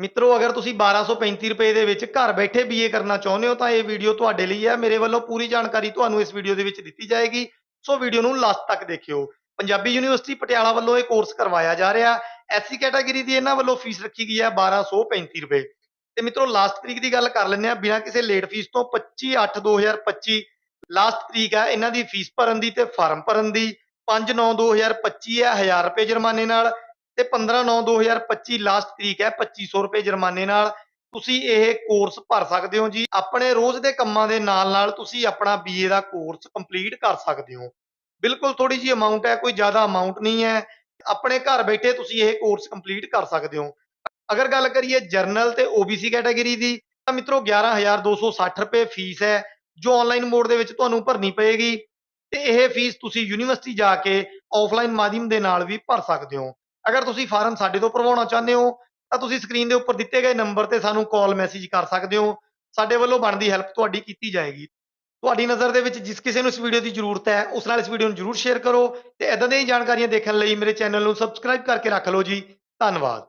ਮਿੱਤਰੋ, ਅਗਰ ਤੁਸੀਂ 1235 ਰੁਪਏ ਦੇ ਵਿੱਚ ਘਰ ਬੈਠੇ ਬੀਏ ਕਰਨਾ ਚਾਹੁੰਦੇ ਹੋ, ਤਾਂ ਇਹ ਵੀਡੀਓ ਤੁਹਾਡੇ ਲਈ ਹੈ। ਮੇਰੇ ਵੱਲੋਂ ਪੂਰੀ ਜਾਣਕਾਰੀ ਤੁਹਾਨੂੰ ਇਸ ਵੀਡੀਓ ਦੇ ਵਿੱਚ ਦਿੱਤੀ ਜਾਏਗੀ। ਸੋ ਵੀਡੀਓ ਨੂੰ ਲਾਸਟ ਤੱਕ ਦੇਖਿਓ। ਪੰਜਾਬੀ ਯੂਨੀਵਰਸਿਟੀ ਪਟਿਆਲਾ ਵੱਲੋਂ ਇਹ ਕੋਰਸ ਕਰਵਾਇਆ ਜਾ ਰਿਹਾ। ਐਸਸੀ ਕੈਟਾਗਰੀ ਦੀ ਇਹਨਾਂ ਵੱਲੋਂ ਫੀਸ ਰੱਖੀ ਗਈ ਹੈ 1235 ਰੁਪਏ। ਤੇ ਮਿੱਤਰੋ ਲਾਸਟ ਤਰੀਕ ਦੀ ਗੱਲ ਕਰ ਲੈਂਦੇ ਆ ਬਿਨਾਂ ਕਿਸੇ ਲੇਟ ਫੀਸ ਤੋਂ 25/8/2025 ਲਾਸਟ ਤਰੀਕ ਹੈ। ਇਹਨਾਂ ਦੀ ਫੀਸ ਭਰਨ ਦੀ ਤੇ ਫਾਰਮ ਭਰਨ ਦੀ। 5/9/2025 ਹੈ। 1000 ਰੁਪਏ ਜੁਰਮਾਨੇ ਨਾਲ। ਤੇ 15/9/2025 ਲਾਸਟ ਤਰੀਕ ਹੈ 2500 ਰੁਪਏ ਜੁਰਮਾਨੇ ਨਾਲ ਤੁਸੀਂ ਇਹ ਕੋਰਸ ਭਰ ਸਕਦੇ ਹੋ ਜੀ। ਆਪਣੇ ਰੋਜ਼ ਦੇ ਕੰਮਾਂ ਦੇ ਨਾਲ ਨਾਲ ਤੁਸੀਂ ਆਪਣਾ ਬੀਏ ਦਾ ਕੋਰਸ ਕੰਪਲੀਟ ਕਰ ਸਕਦੇ ਹੋ। ਬਿਲਕੁਲ ਥੋੜੀ ਜੀ ਅਮਾਉਂਟ ਹੈ, ਕੋਈ ਜ਼ਿਆਦਾ ਅਮਾਉਂਟ ਨਹੀਂ ਹੈ। ਆਪਣੇ ਘਰ ਬੈਠੇ ਤੁਸੀਂ ਇਹ ਕੋਰਸ ਕੰਪਲੀਟ ਕਰ ਸਕਦੇ ਹੋ। ਅਗਰ ਗੱਲ ਕਰੀਏ ਜਰਨਲ ਤੇ OBC ਕੈਟਾਗਰੀ ਦੀ, ਤਾਂ ਮਿੱਤਰੋ 11260 ਰੁਪਏ ਫੀਸ ਹੈ, ਜੋ ਆਨਲਾਈਨ ਮੋਡ ਦੇ ਵਿੱਚ ਤੁਹਾਨੂੰ ਭਰਨੀ ਪਏਗੀ। ਤੇ ਇਹ ਫੀਸ ਤੁਸੀਂ ਯੂਨੀਵਰਸਿਟੀ ਜਾ ਕੇ ਆਫਲਾਈਨ ਮਾਧਿਅਮ ਦੇ ਨਾਲ ਵੀ ਭਰ ਸਕਦੇ ਹੋ। ਅਗਰ ਤੁਸੀਂ ਫਾਰਮ ਸਾਡੇ ਤੋਂ ਭਰਵਾਉਣਾ ਚਾਹੁੰਦੇ ਹੋ, ਤਾਂ ਤੁਸੀਂ ਸਕਰੀਨ ਦੇ ਉੱਪਰ ਦਿੱਤੇ ਗਏ ਨੰਬਰ ਤੇ ਸਾਨੂੰ ਕਾਲ ਮੈਸੇਜ ਕਰ ਸਕਦੇ ਹੋ। ਸਾਡੇ ਵੱਲੋਂ ਬਣਦੀ ਹੈਲਪ ਤੁਹਾਡੀ ਕੀਤੀ ਜਾਏਗੀ। ਤੁਹਾਡੀ ਨਜ਼ਰ ਦੇ ਵਿੱਚ ਜਿਸ ਕਿਸੇ ਨੂੰ ਇਸ ਵੀਡੀਓ ਦੀ ਜ਼ਰੂਰਤ ਹੈ, ਉਸ ਨਾਲ ਇਸ ਵੀਡੀਓ ਨੂੰ ਜ਼ਰੂਰ ਸ਼ੇਅਰ ਕਰੋ ਤੇ ਇਦਾਂ ਦੀਆਂ ਜਾਣਕਾਰੀਆਂ ਦੇਖਣ ਲਈ ਮੇਰੇ ਚੈਨਲ ਨੂੰ ਸਬਸਕ੍ਰਾਈਬ ਕਰਕੇ ਰੱਖ ਲਓ ਜੀ। ਧੰਨਵਾਦ।